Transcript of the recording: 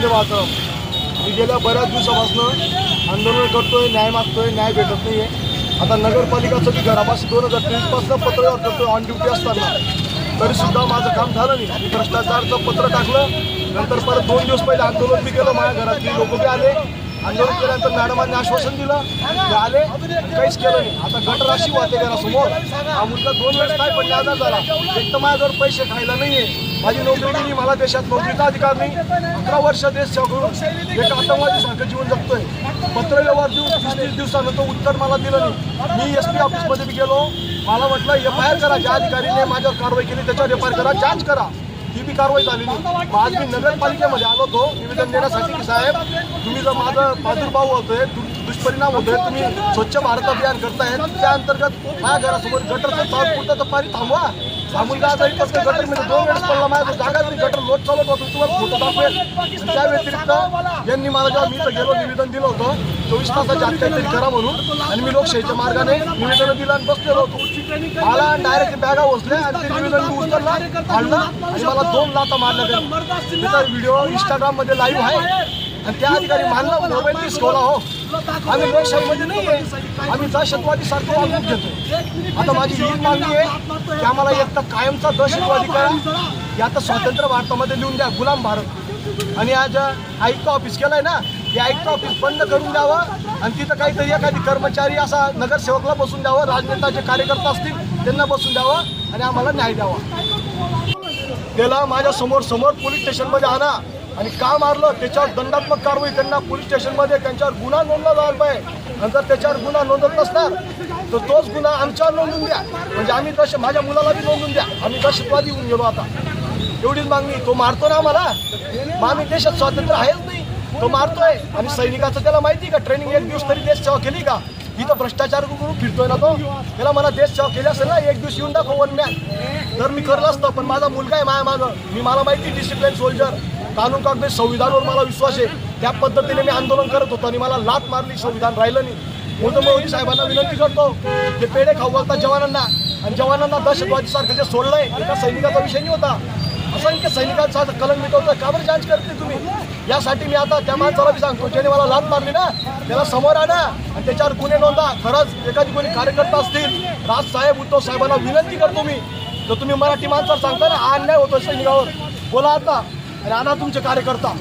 म्हणजे वंदे मातरम मी गेल्या बऱ्याच दिवसापासून आंदोलन करतोय न्याय मागतोय न्याय भेटत नाहीये. आता नगरपालिकाचं मी घरापासून दोन हजार तेवीसपासून पत्रव्यवहार करतोय ऑन ड्युटी असताना. तरी सुद्धा माझं काम झालं नाही. मी भ्रष्टाचारचं पत्र टाकलं नंतर परत दोन दिवस पहिले आंदोलन बी केलं माझ्या घरातली लोक बी आले. आंदोलन केल्यानंतर मॅडमांनी आश्वासन दिलं ते आले काहीच केलं नाही. आता गटर अशी वाहते घरासमोर हा मुलगा दोन वेळेस काय पडले आजार झाला एक तर माझ्याजवळ पैसे खायला नाही आहे माझी नोकरी गेली मला देशात नोकरीचा अधिकार नाही. अकरा वर्ष देश करून एक आतंकवादी सारखं जीवन जगतोय. पत्रव्यवहार देऊन वीस तीस दिवसानंतर उत्तर मला दिलं नाही. मी एस पी ऑफिसमध्ये बी गेलो. मला म्हटलं एफ आय आर करा ज्या अधिकारीने माझ्यावर कारवाई केली त्याच्यावर एफ आय आर करा जांच करा. ही बी कारवाई झाली नाही. आज मी नगरपालिकेमध्ये आलो होतो. निवेदन देण्यासाठी की साहेब तुम्ही जर माझं प्रादुर्भाव होतोय दुष्परिणाम होतोय तुम्ही स्वच्छ भारत अभियान करताय त्या अंतर्गत माझ्या घरासमोर गटरचं चाल पुरतं पाणी थांबवा. हा मुलगा आता इतकं गटरमध्ये दोन वेळेस पडला. माझ्या जागा नाही. गटर लोट चालत होतो. तुम्हाला फोटो दाखवेल. त्या व्यतिरिक्त यांनी मला जेव्हा मी इथं गेलो निवेदन दिलं होतं चोवीस तासाच्या आत काहीतरी करा म्हणून. आणि मी लोकशाहीच्या मार्गाने निवेदन दिलं आणि बसलेलो होतो. मला डायरेक्ट बॅगा बसले आणि ते निवेदन मी उचलला काढलं आणि मला दोन लाता मारल्या त्याचा व्हिडिओ इंस्टाग्राममध्ये लाईव्ह आहे. आणि त्या अधिकारी मानला मोबाईल डिस्कोला हो. आम्ही लोकशाहीमध्ये नाही आहे आम्ही दहशतवादी सारखं वागणूक घेतो आता माझी ही मागणी आहे की आम्हाला एक तर कायमचा दहशतवादी करा. हे आता स्वातंत्र्य भारतामध्ये लिहून द्या गुलाम भारत. आणि आज आयुक्त ऑफिस केलंय ना ते आयुक्त ऑफिस बंद करून द्यावं आणि तिथं काहीतरी एखादी कर्मचारी असा नगरसेवकला बसून द्यावं राजनेताचे कार्यकर्ता असतील त्यांना बसून द्यावं आणि आम्हाला न्याय द्यावा. त्याला माझ्यासमोर समोर पोलीस स्टेशनमध्ये आणा. आणि का मारलं? त्याच्यावर दंडात्मक कारवाई त्यांना पोलीस स्टेशनमध्ये त्यांच्यावर गुन्हा नोंदला जायला पाहिजे. आणि जर त्याच्यावर गुन्हा नोंदत नसणार तर तोच गुन्हा आमच्यावर नोंदून द्या. म्हणजे आम्ही तसे माझ्या मुलाला बी नोंदून द्या. आम्ही दहशतवादी होऊन गेलो आता. एवढीच मागणी. तो मारतो ना आम्हाला? मग आम्ही देशात स्वातंत्र्य आहेच नाही. तो मारतोय. आणि सैनिकाचं त्याला माहिती का? ट्रेनिंग एक दिवस तरी देश सेवा केली का? इथं भ्रष्टाचार करून फिरतोय ना तो. त्याला मला देश सेवा केली असेल ना एक दिवस येऊन दाखव वन मॅन तर मी करलं असतं पण माझा मुलगा आहे माझ्या माझं मी मला माहिती डिसिप्लिन सोल्जर कानून कागद संविधानावर मला विश्वास आहे. त्या पद्धतीने मी आंदोलन करत होतो आणि मला लात मारली संविधान राहिलं नाही. म्हणून मोदी साहेबांना विनंती करतो ते पेढे खाऊ घालतात जवानांना. आणि जवानांना दहशतवादी सारखं जे सोडलंय एका सैनिकाचा विषय नाही होता. असंख्य सैनिकांचा कलंक मिटवतोय. का बरं जांच करते तुम्ही? यासाठी मी आता त्या माणसाला मी सांगतो ज्याने मला लात मारली ना त्याला समोर आणा आणि त्याच्यावर गुन्हे नोंदा. खरंच एखादी कोणी कार्यकर्ता असतील राज साहेब उद्धव साहेबांना विनंती करतो मी. तर तुम्ही मराठी माणसाला सांगता ना हा अन्याय होतो सैनिकावर. बोला आता. आणि आणा तुमचे कार्यकर्ता.